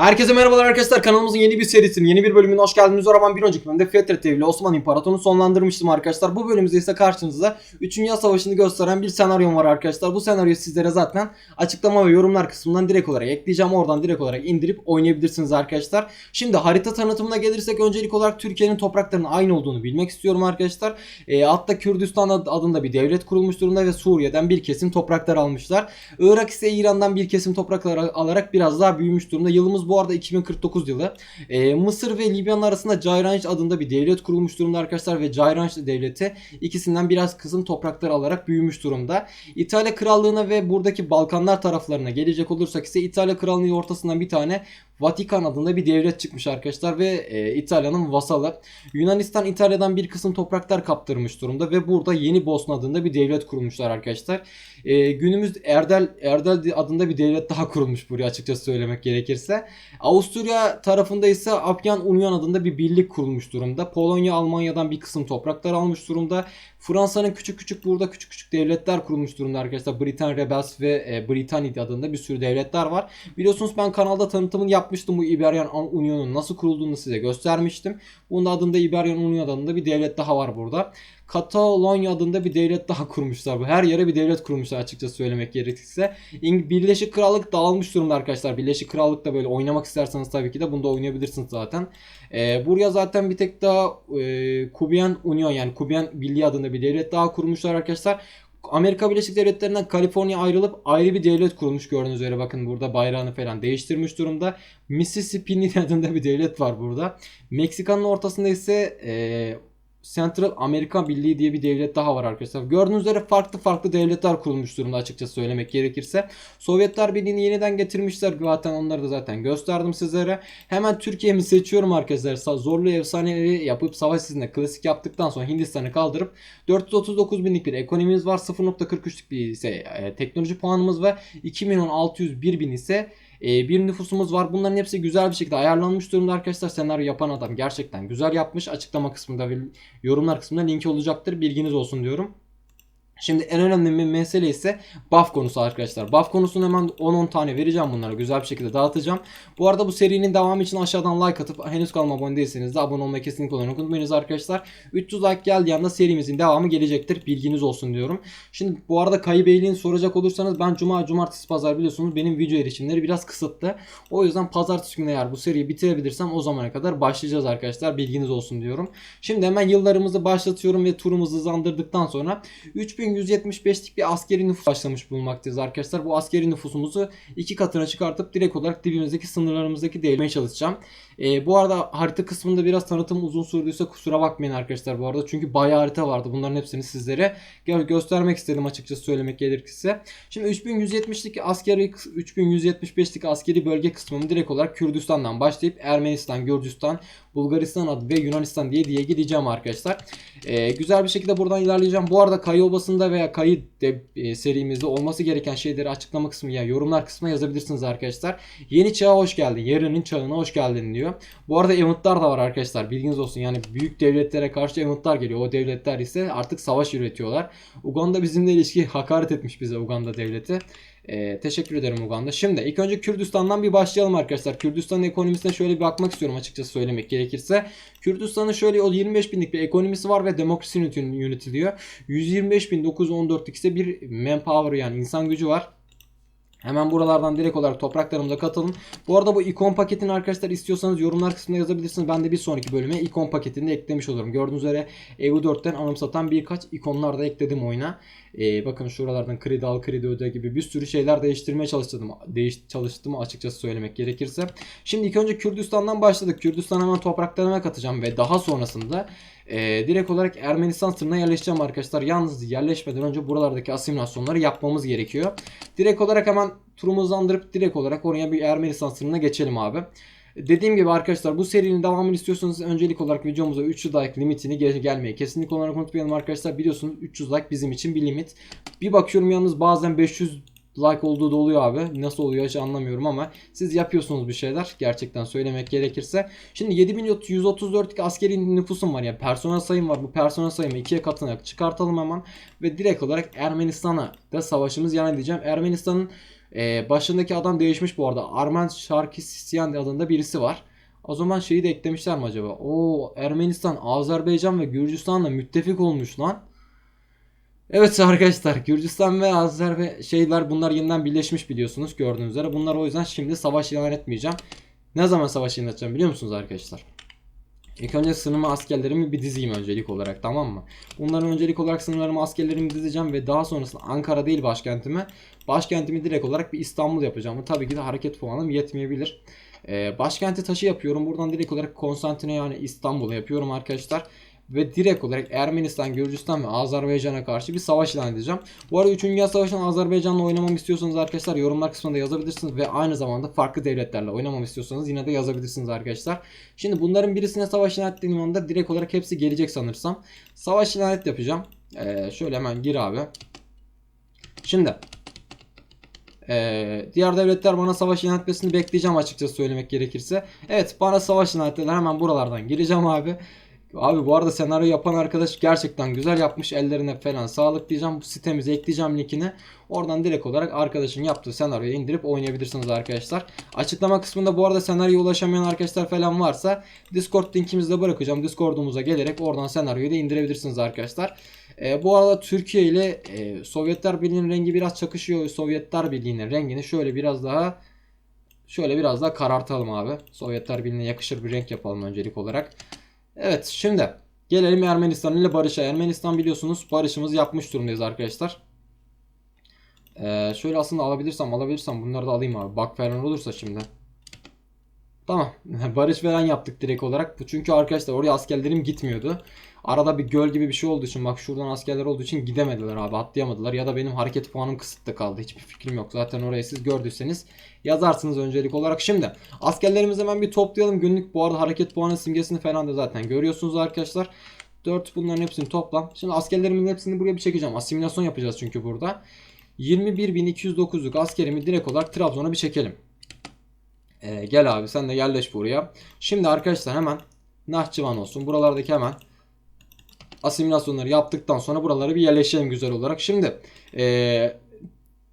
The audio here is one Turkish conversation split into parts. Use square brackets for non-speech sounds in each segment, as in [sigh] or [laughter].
Herkese merhabalar arkadaşlar kanalımızın yeni bir serisinin yeni bir bölümüne hoş geldiniz. O zaman bir önceki bölümde Fiyatret ile Osmanlı İmparatorluğu'nu sonlandırmıştım arkadaşlar. Bu bölümümüzde ise karşınızda 3. Dünya Savaşı'nı gösteren bir senaryom var arkadaşlar. Bu senaryoyu sizlere zaten açıklama ve yorumlar kısmından direkt olarak ekleyeceğim. Oradan direkt olarak indirip oynayabilirsiniz arkadaşlar. Şimdi harita tanıtımına gelirsek öncelik olarak Türkiye'nin topraklarının aynı olduğunu bilmek istiyorum arkadaşlar. E, altta Kürdistan ad- adında bir devlet kurulmuş durumda ve Suriye'den bir kesim topraklar almışlar. Irak ise İran'dan bir kesim topraklar alarak biraz daha büyümüş durumda. Yılımız bu arada 2049 yılı. Ee, Mısır ve Libya'nın arasında Cayranç adında bir devlet kurulmuş durumda arkadaşlar ve Cayranç devleti ikisinden biraz kısım topraklar alarak büyümüş durumda. İtalya Krallığı'na ve buradaki Balkanlar taraflarına gelecek olursak ise İtalya Krallığı'nın ortasından bir tane Vatikan adında bir devlet çıkmış arkadaşlar ve e, İtalya'nın vasalı. Yunanistan İtalya'dan bir kısım topraklar kaptırmış durumda ve burada Yeni Bosna adında bir devlet kurmuşlar arkadaşlar. E, günümüz Erdel Erdel adında bir devlet daha kurulmuş buraya açıkçası söylemek gerekirse. Avusturya tarafında ise Apyan Union adında bir birlik kurulmuş durumda. Polonya Almanya'dan bir kısım topraklar almış durumda. Fransa'nın küçük küçük burada küçük küçük devletler kurulmuş durumda arkadaşlar. Britannia Rebels ve e, Britannia adında bir sürü devletler var. Biliyorsunuz ben kanalda tanıtımını yapmıştım bu İberyan Union'un nasıl kurulduğunu size göstermiştim. Bunun da adında İberyan Union adında bir devlet daha var burada. Katalonya adında bir devlet daha kurmuşlar. Bu her yere bir devlet kurmuşlar açıkçası söylemek gerekirse. Birleşik Krallık dağılmış durumda arkadaşlar. Birleşik Krallık da böyle oynamak isterseniz tabii ki de bunda oynayabilirsiniz zaten. Ee, buraya zaten bir tek daha e, Kubian Union yani Kubian Birliği adında bir devlet daha kurmuşlar arkadaşlar. Amerika Birleşik Devletleri'nden Kaliforniya ayrılıp ayrı bir devlet kurulmuş gördüğünüz üzere bakın burada bayrağını falan değiştirmiş durumda. Mississippi adında bir devlet var burada. Meksika'nın ortasında ise e, Central Amerika Birliği diye bir devlet daha var arkadaşlar. Gördüğünüz üzere farklı farklı devletler kurulmuş durumda açıkçası söylemek gerekirse. Sovyetler Birliği'ni yeniden getirmişler. Zaten onları da zaten gösterdim sizlere. Hemen Türkiye'mi seçiyorum arkadaşlar. Zorlu efsaneleri yapıp savaş sizinde klasik yaptıktan sonra Hindistan'ı kaldırıp 439 binlik bir ekonomimiz var. 0.43'lük bir ise e, teknoloji puanımız var. 2 milyon 601 bin ise e, bir nüfusumuz var. Bunların hepsi güzel bir şekilde ayarlanmış durumda arkadaşlar. Senaryo yapan adam gerçekten güzel yapmış. Açıklama kısmında ve yorumlar kısmında linki olacaktır. Bilginiz olsun diyorum. Şimdi en önemli bir mesele ise buff konusu arkadaşlar. Buff konusunu hemen 10-10 tane vereceğim bunlara. Güzel bir şekilde dağıtacağım. Bu arada bu serinin devamı için aşağıdan like atıp henüz kanalıma abone değilseniz de abone olmayı kesinlikle unutmayınız arkadaşlar. 300 like geldiği anda serimizin devamı gelecektir. Bilginiz olsun diyorum. Şimdi bu arada Kayı Beyliğini soracak olursanız ben cuma, cumartesi, pazar biliyorsunuz benim video erişimleri biraz kısıtlı. O yüzden pazartesi günü eğer bu seriyi bitirebilirsem o zamana kadar başlayacağız arkadaşlar. Bilginiz olsun diyorum. Şimdi hemen yıllarımızı başlatıyorum ve turumuzu hızlandırdıktan sonra 3175'lik bir askeri nüfus başlamış bulunmaktayız arkadaşlar. Bu askeri nüfusumuzu iki katına çıkartıp direkt olarak dibimizdeki sınırlarımızdaki değmeye çalışacağım. Ee, bu arada harita kısmında biraz tanıtım uzun sürdüyse kusura bakmayın arkadaşlar bu arada. Çünkü bayağı harita vardı. Bunların hepsini sizlere gö- göstermek istedim açıkçası söylemek gerekirse. Şimdi 3170'lik askeri 3175'lik askeri bölge kısmını direkt olarak Kürdistan'dan başlayıp Ermenistan, Gürcistan, Bulgaristan adı ve Yunanistan diye diye gideceğim arkadaşlar. Ee, güzel bir şekilde buradan ilerleyeceğim. Bu arada Kayı Obası'nda veya Kayı de, e, serimizde olması gereken şeyleri açıklama kısmı ya yorumlar kısmına yazabilirsiniz arkadaşlar. Yeni çağa hoş geldin. Yarının çağına hoş geldin diyor. Bu arada eventler da var arkadaşlar. Bilginiz olsun. Yani büyük devletlere karşı eventler geliyor. O devletler ise artık savaş üretiyorlar. Uganda bizimle ilişki hakaret etmiş bize Uganda devleti. Ee, teşekkür ederim Uganda. Şimdi ilk önce Kürdistan'dan bir başlayalım arkadaşlar. Kürdistan'ın ekonomisine şöyle bir bakmak istiyorum açıkçası söylemek gerekirse. Kürdistan'ın şöyle o 25 binlik bir ekonomisi var ve demokrasi yönet- yönetiliyor. 125.914 ise bir manpower yani insan gücü var. Hemen buralardan direkt olarak topraklarımıza katılın. Bu arada bu ikon paketini arkadaşlar istiyorsanız yorumlar kısmına yazabilirsiniz. Ben de bir sonraki bölüme ikon paketini de eklemiş olurum. Gördüğünüz üzere EU4'ten anımsatan birkaç ikonlar da ekledim oyuna. Ee, bakın şuralardan kredi al kredi öde gibi bir sürü şeyler değiştirmeye çalıştım. Değiş çalıştım açıkçası söylemek gerekirse. Şimdi ilk önce Kürdistan'dan başladık. Kürdistan'a hemen topraklarıma katacağım ve daha sonrasında e, direkt olarak Ermenistan sınırına yerleşeceğim arkadaşlar. Yalnız yerleşmeden önce buralardaki asimilasyonları yapmamız gerekiyor. Direkt olarak hemen turumuzu hızlandırıp direkt olarak oraya bir Ermenistan sınırına geçelim abi. Dediğim gibi arkadaşlar bu serinin devamını istiyorsanız öncelik olarak videomuza 300 like limitini gel gelmeyi kesinlikle olarak unutmayalım arkadaşlar. Biliyorsunuz 300 like bizim için bir limit. Bir bakıyorum yalnız bazen 500 like olduğu da oluyor abi. Nasıl oluyor hiç anlamıyorum ama siz yapıyorsunuz bir şeyler gerçekten söylemek gerekirse. Şimdi 7134 askeri nüfusum var yani personel sayım var. Bu personel sayımı ikiye katına çıkartalım hemen ve direkt olarak Ermenistan'a da savaşımız yana diyeceğim. Ermenistan'ın Ee, başındaki adam değişmiş bu arada. Armen Şarkisyan adında birisi var. O zaman şeyi de eklemişler mi acaba? Oo Ermenistan, Azerbaycan ve Gürcistan'la müttefik olmuş lan. Evet arkadaşlar Gürcistan ve Azerbaycan şeyler bunlar yeniden birleşmiş biliyorsunuz gördüğünüz üzere. Bunlar o yüzden şimdi savaş ilan etmeyeceğim. Ne zaman savaş ilan edeceğim biliyor musunuz arkadaşlar? İlk önce sınırıma askerlerimi bir dizeyim öncelik olarak tamam mı? Bunların öncelik olarak sınırlarıma askerlerimi dizeceğim ve daha sonrasında Ankara değil başkentime. Başkentimi direkt olarak bir İstanbul yapacağım. Tabii ki de hareket puanım yetmeyebilir. Ee, başkenti taşı yapıyorum. Buradan direkt olarak Konstantine yani İstanbul'a yapıyorum arkadaşlar. Ve direkt olarak Ermenistan, Gürcistan ve Azerbaycan'a karşı bir savaş ilan edeceğim. Bu arada 3. Dünya Savaşı'nda Azerbaycan'la oynamamı istiyorsanız arkadaşlar yorumlar kısmında yazabilirsiniz. Ve aynı zamanda farklı devletlerle oynamamı istiyorsanız yine de yazabilirsiniz arkadaşlar. Şimdi bunların birisine savaş ilan ettiğim anda direkt olarak hepsi gelecek sanırsam. Savaş ilan et yapacağım. Ee, şöyle hemen gir abi. Şimdi ee, diğer devletler bana savaş ilan etmesini bekleyeceğim açıkçası söylemek gerekirse. Evet bana savaş ilan ettiler. Hemen buralardan gireceğim abi. Abi bu arada senaryo yapan arkadaş gerçekten güzel yapmış. Ellerine falan sağlık diyeceğim. Bu sitemize ekleyeceğim linkini. Oradan direkt olarak arkadaşın yaptığı senaryoyu indirip oynayabilirsiniz arkadaşlar. Açıklama kısmında bu arada senaryoya ulaşamayan arkadaşlar falan varsa Discord linkimizi de bırakacağım. Discord'umuza gelerek oradan senaryoyu da indirebilirsiniz arkadaşlar. Ee, bu arada Türkiye ile e, Sovyetler Birliği'nin rengi biraz çakışıyor. Sovyetler Birliği'nin rengini şöyle biraz daha şöyle biraz daha karartalım abi. Sovyetler Birliği'ne yakışır bir renk yapalım öncelik olarak. Evet şimdi gelelim Ermenistan ile barışa. Ermenistan biliyorsunuz barışımızı yapmış durumdayız arkadaşlar. Ee, şöyle aslında alabilirsem alabilirsem bunları da alayım abi. Bak falan olursa şimdi. Tamam. [laughs] Barış falan yaptık direkt olarak. Çünkü arkadaşlar oraya askerlerim gitmiyordu. Arada bir göl gibi bir şey olduğu için bak şuradan askerler olduğu için gidemediler abi atlayamadılar. Ya da benim hareket puanım kısıtlı kaldı hiçbir fikrim yok. Zaten orayı siz gördüyseniz yazarsınız öncelik olarak. Şimdi askerlerimizi hemen bir toplayalım. Günlük bu arada hareket puanı simgesini falan da zaten görüyorsunuz arkadaşlar. 4 bunların hepsini toplam. Şimdi askerlerimin hepsini buraya bir çekeceğim. Asimilasyon yapacağız çünkü burada. 21.209'luk askerimi direkt olarak Trabzon'a bir çekelim ee, gel abi sen de yerleş buraya şimdi arkadaşlar hemen Nahçıvan olsun buralardaki hemen asimilasyonları yaptıktan sonra buralara bir yerleşelim güzel olarak. Şimdi ee,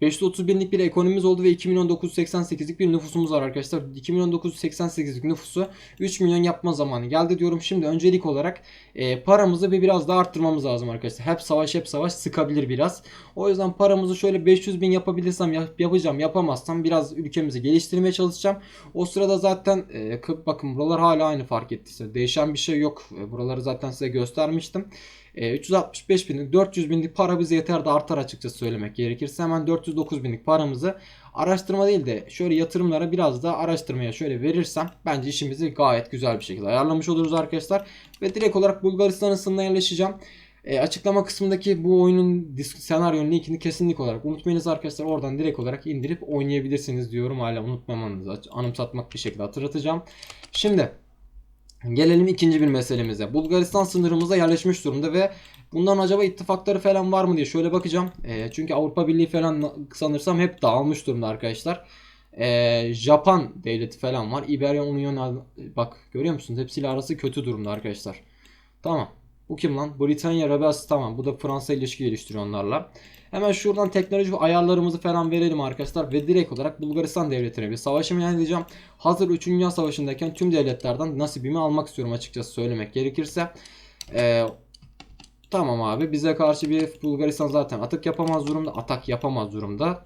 530 binlik bir ekonomimiz oldu ve 2 milyon 988'lik bir nüfusumuz var arkadaşlar. 2 milyon 988'lik nüfusu 3 milyon yapma zamanı geldi diyorum. Şimdi öncelik olarak e, paramızı bir biraz daha arttırmamız lazım arkadaşlar. Hep savaş hep savaş sıkabilir biraz. O yüzden paramızı şöyle 500 bin yapabilirsem yap, yapacağım. Yapamazsam biraz ülkemizi geliştirmeye çalışacağım. O sırada zaten e, bakın buralar hala aynı fark ettiyse. Değişen bir şey yok. E, buraları zaten size göstermiştim. E, 365 binlik 400 binlik para bize yeter de artar açıkçası söylemek gerekirse hemen 409 binlik paramızı araştırma değil de şöyle yatırımlara biraz da araştırmaya şöyle verirsem bence işimizi gayet güzel bir şekilde ayarlamış oluruz arkadaşlar. Ve direkt olarak Bulgaristan'ın sınırına yerleşeceğim. E, açıklama kısmındaki bu oyunun senaryonun linkini kesinlikle olarak unutmayınız arkadaşlar. Oradan direkt olarak indirip oynayabilirsiniz diyorum. Hala unutmamanızı anımsatmak bir şekilde hatırlatacağım. Şimdi Gelelim ikinci bir meselemize. Bulgaristan sınırımıza yerleşmiş durumda ve bundan acaba ittifakları falan var mı diye şöyle bakacağım. E, çünkü Avrupa Birliği falan sanırsam hep dağılmış durumda arkadaşlar. E, Japan devleti falan var. İberya Union bak görüyor musunuz? Hepsiyle arası kötü durumda arkadaşlar. Tamam. Bu kim lan? Britanya Rebels tamam. Bu da Fransa ilişki geliştiriyor onlarla. Hemen şuradan teknoloji ayarlarımızı falan verelim arkadaşlar. Ve direkt olarak Bulgaristan devletine bir savaşımı edeceğim. Hazır 3. Dünya Savaşı'ndayken tüm devletlerden nasibimi almak istiyorum açıkçası söylemek gerekirse. Ee, tamam abi bize karşı bir Bulgaristan zaten atak yapamaz durumda. Atak yapamaz durumda.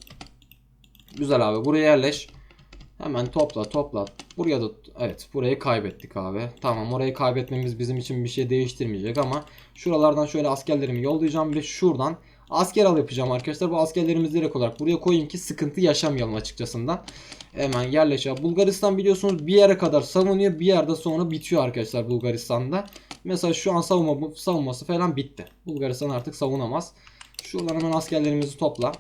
Güzel abi buraya yerleş. Hemen topla topla. Buraya da evet burayı kaybettik abi. Tamam orayı kaybetmemiz bizim için bir şey değiştirmeyecek ama şuralardan şöyle askerlerimi yollayacağım ve şuradan asker al yapacağım arkadaşlar. Bu askerlerimizi direkt olarak buraya koyayım ki sıkıntı yaşamayalım açıkçasından. Hemen yerleşelim. Bulgaristan biliyorsunuz bir yere kadar savunuyor. Bir yerde sonra bitiyor arkadaşlar Bulgaristan'da. Mesela şu an savunma, savunması falan bitti. Bulgaristan artık savunamaz. Şuradan hemen askerlerimizi topla.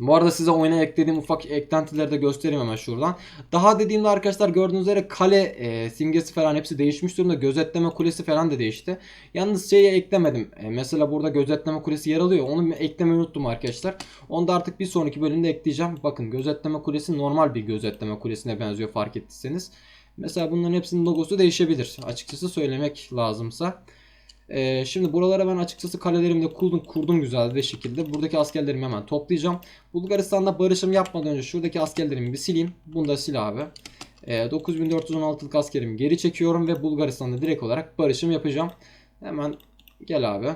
Bu arada size oyuna eklediğim ufak eklentileri de göstereyim hemen şuradan. Daha dediğimde arkadaşlar gördüğünüz üzere kale e, simgesi falan hepsi değişmiş durumda. Gözetleme kulesi falan da değişti. Yalnız şeyi eklemedim. E, mesela burada gözetleme kulesi yer alıyor. Onu eklemeyi unuttum arkadaşlar. Onu da artık bir sonraki bölümde ekleyeceğim. Bakın gözetleme kulesi normal bir gözetleme kulesine benziyor fark ettiyseniz. Mesela bunların hepsinin logosu değişebilir. Açıkçası söylemek lazımsa. Ee, şimdi buralara ben açıkçası kalelerimi de kurdum, kurdum güzel bir şekilde. Buradaki askerlerimi hemen toplayacağım. Bulgaristan'da barışım yapmadan önce şuradaki askerlerimi bir sileyim. Bunu da sil abi. Ee, 9416'lık askerimi geri çekiyorum ve Bulgaristan'da direkt olarak barışım yapacağım. Hemen gel abi.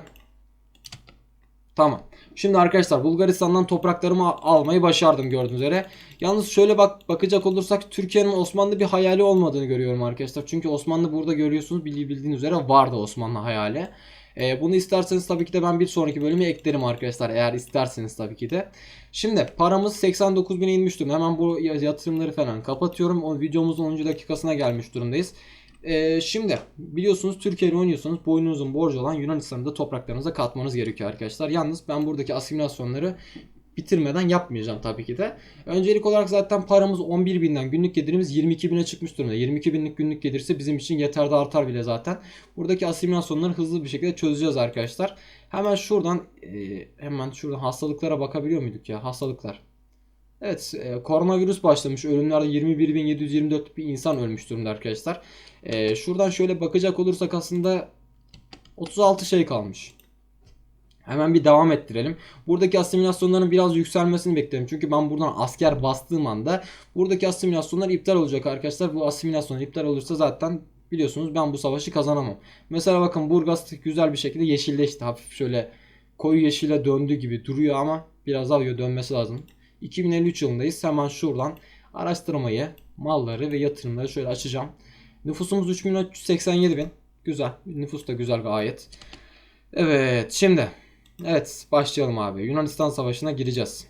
Tamam. Şimdi arkadaşlar Bulgaristan'dan topraklarımı al- almayı başardım gördüğünüz üzere. Yalnız şöyle bak bakacak olursak Türkiye'nin Osmanlı bir hayali olmadığını görüyorum arkadaşlar. Çünkü Osmanlı burada görüyorsunuz bildiği- bildiğiniz üzere vardı Osmanlı hayali. Ee, bunu isterseniz tabii ki de ben bir sonraki bölüme eklerim arkadaşlar eğer isterseniz tabii ki de. Şimdi paramız 89.000'e inmiş durumda. Hemen bu yatırımları falan kapatıyorum. O videomuzun 10. dakikasına gelmiş durumdayız. Ee, şimdi biliyorsunuz Türkiye ile oynuyorsanız boynunuzun borcu olan Yunanistan'ı da topraklarınıza katmanız gerekiyor arkadaşlar. Yalnız ben buradaki asimilasyonları bitirmeden yapmayacağım tabii ki de. Öncelik olarak zaten paramız 11.000'den günlük gelirimiz 22.000'e çıkmış durumda. 22.000'lik günlük gelirse bizim için yeter de artar bile zaten. Buradaki asimilasyonları hızlı bir şekilde çözeceğiz arkadaşlar. Hemen şuradan e, hemen şuradan hastalıklara bakabiliyor muyduk ya? Hastalıklar. Evet, e, koronavirüs başlamış. Ölümlerde 21.724 bir insan ölmüş durumda arkadaşlar. E, şuradan şöyle bakacak olursak aslında 36 şey kalmış. Hemen bir devam ettirelim. Buradaki asimilasyonların biraz yükselmesini beklerim. Çünkü ben buradan asker bastığım anda buradaki asimilasyonlar iptal olacak arkadaşlar. Bu asimilasyonlar iptal olursa zaten biliyorsunuz ben bu savaşı kazanamam. Mesela bakın Burgas güzel bir şekilde yeşilleşti. Hafif şöyle koyu yeşile döndü gibi duruyor ama biraz daha dönmesi lazım. 2053 yılındayız. Hemen şuradan araştırmayı, malları ve yatırımları şöyle açacağım. Nüfusumuz 3.387 bin. Güzel. Nüfus da güzel gayet. Evet şimdi. Evet başlayalım abi. Yunanistan Savaşı'na gireceğiz.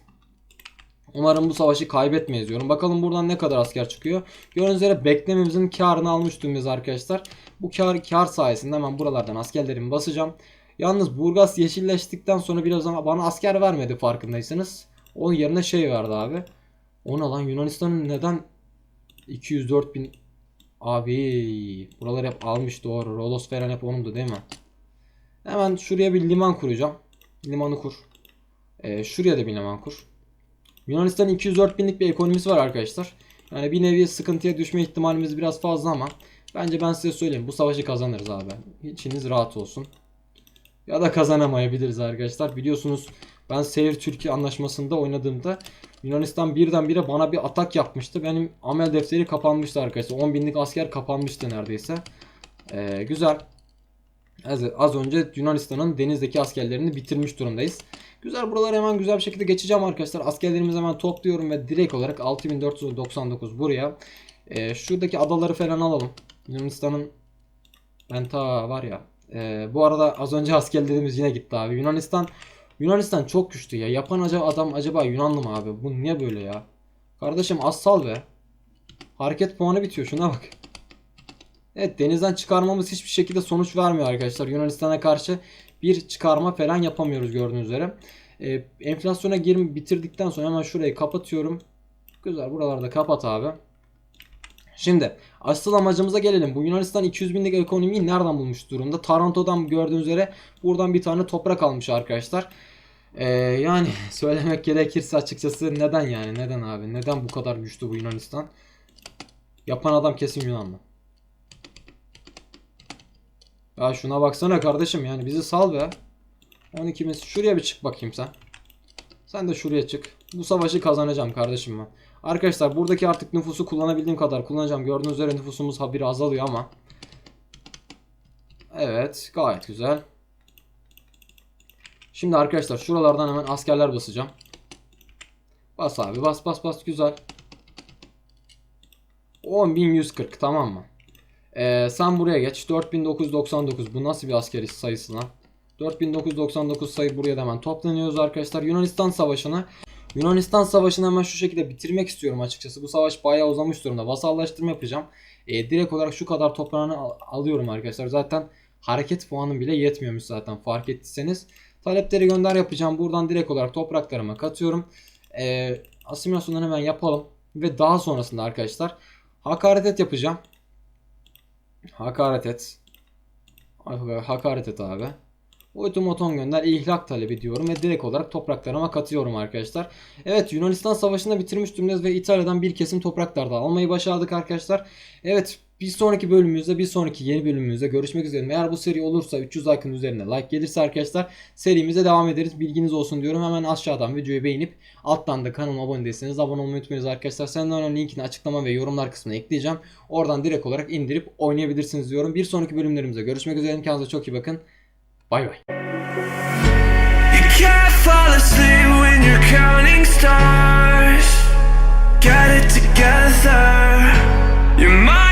Umarım bu savaşı kaybetmeyiz diyorum. Bakalım buradan ne kadar asker çıkıyor. Gördüğünüz üzere beklememizin karını almış durumdayız arkadaşlar. Bu kar, kar sayesinde hemen buralardan askerlerimi basacağım. Yalnız Burgas yeşilleştikten sonra biraz bana asker vermedi farkındaysanız. Onun yerine şey verdi abi. Ona lan Yunanistan'ın neden 204 bin Abi buralar hep almış doğru. Rodos falan hep onundu değil mi? Hemen şuraya bir liman kuracağım. Limanı kur. Ee, şuraya da bir liman kur. Yunanistan'ın 204 binlik bir ekonomisi var arkadaşlar. Yani bir nevi sıkıntıya düşme ihtimalimiz biraz fazla ama bence ben size söyleyeyim bu savaşı kazanırız abi. İçiniz rahat olsun. Ya da kazanamayabiliriz arkadaşlar. Biliyorsunuz ben Seyir Türkiye anlaşmasında oynadığımda Yunanistan birdenbire bana bir atak yapmıştı. Benim amel defteri kapanmıştı arkadaşlar. 10 binlik asker kapanmıştı neredeyse. Ee, güzel. Az, az önce Yunanistan'ın denizdeki askerlerini bitirmiş durumdayız. Güzel buraları hemen güzel bir şekilde geçeceğim arkadaşlar. Askerlerimizi hemen topluyorum ve direkt olarak 6499 buraya. Ee, şuradaki adaları falan alalım. Yunanistan'ın ben ta var ya. Ee, bu arada az önce askerlerimiz yine gitti abi. Yunanistan Yunanistan çok güçlü ya. Yapan acaba adam acaba Yunanlı mı abi? Bu niye böyle ya? Kardeşim az sal be. Hareket puanı bitiyor şuna bak. Evet denizden çıkarmamız hiçbir şekilde sonuç vermiyor arkadaşlar. Yunanistan'a karşı bir çıkarma falan yapamıyoruz gördüğünüz üzere. Ee, enflasyona girim bitirdikten sonra hemen şurayı kapatıyorum. Güzel buralarda kapat abi. Şimdi asıl amacımıza gelelim. Bu Yunanistan 200 binlik ekonomiyi nereden bulmuş durumda? Taranto'dan gördüğünüz üzere buradan bir tane toprak almış arkadaşlar. Ee, yani [laughs] söylemek gerekirse açıkçası neden yani neden abi neden bu kadar güçlü bu Yunanistan? Yapan adam kesin Yunanlı. Ya şuna baksana kardeşim yani bizi sal be. 12'miz şuraya bir çık bakayım sen. Sen de şuraya çık. Bu savaşı kazanacağım kardeşim ben. Arkadaşlar buradaki artık nüfusu kullanabildiğim kadar kullanacağım. Gördüğünüz üzere nüfusumuz habire azalıyor ama. Evet gayet güzel. Şimdi arkadaşlar şuralardan hemen askerler basacağım. Bas abi bas bas bas güzel. 10.140 tamam mı? Ee, sen buraya geç. 4999 bu nasıl bir askeri sayısı lan? 4999 sayı buraya da hemen toplanıyoruz arkadaşlar. Yunanistan Savaşı'na Yunanistan Savaşı'nı hemen şu şekilde bitirmek istiyorum açıkçası. Bu savaş bayağı uzamış durumda. Vasallaştırma yapacağım. Ee, direkt olarak şu kadar toprağını al- alıyorum arkadaşlar. Zaten hareket puanım bile yetmiyormuş zaten fark ettiyseniz. Talepleri gönder yapacağım. Buradan direkt olarak topraklarıma katıyorum. Ee, asimilasyonları hemen yapalım. Ve daha sonrasında arkadaşlar hakaret et yapacağım. Hakaret et. Hakaret et abi. Ultimaton gönder ihlak talebi diyorum ve direkt olarak topraklarıma katıyorum arkadaşlar. Evet Yunanistan savaşını bitirmiş durumdayız ve İtalya'dan bir kesim topraklarda almayı başardık arkadaşlar. Evet Bir sonraki bölümümüzde, bir sonraki yeni bölümümüzde görüşmek üzere. Eğer bu seri olursa 300 like'ın üzerine like gelirse arkadaşlar serimize devam ederiz. Bilginiz olsun diyorum. Hemen aşağıdan videoyu beğenip alttan da kanalıma abone değilseniz abone olmayı unutmayınız arkadaşlar. Senden linkini açıklama ve yorumlar kısmına ekleyeceğim. Oradan direkt olarak indirip oynayabilirsiniz diyorum. Bir sonraki bölümlerimize görüşmek üzere. Kendinize çok iyi bakın. Bay bay. You. Get it together. Your mind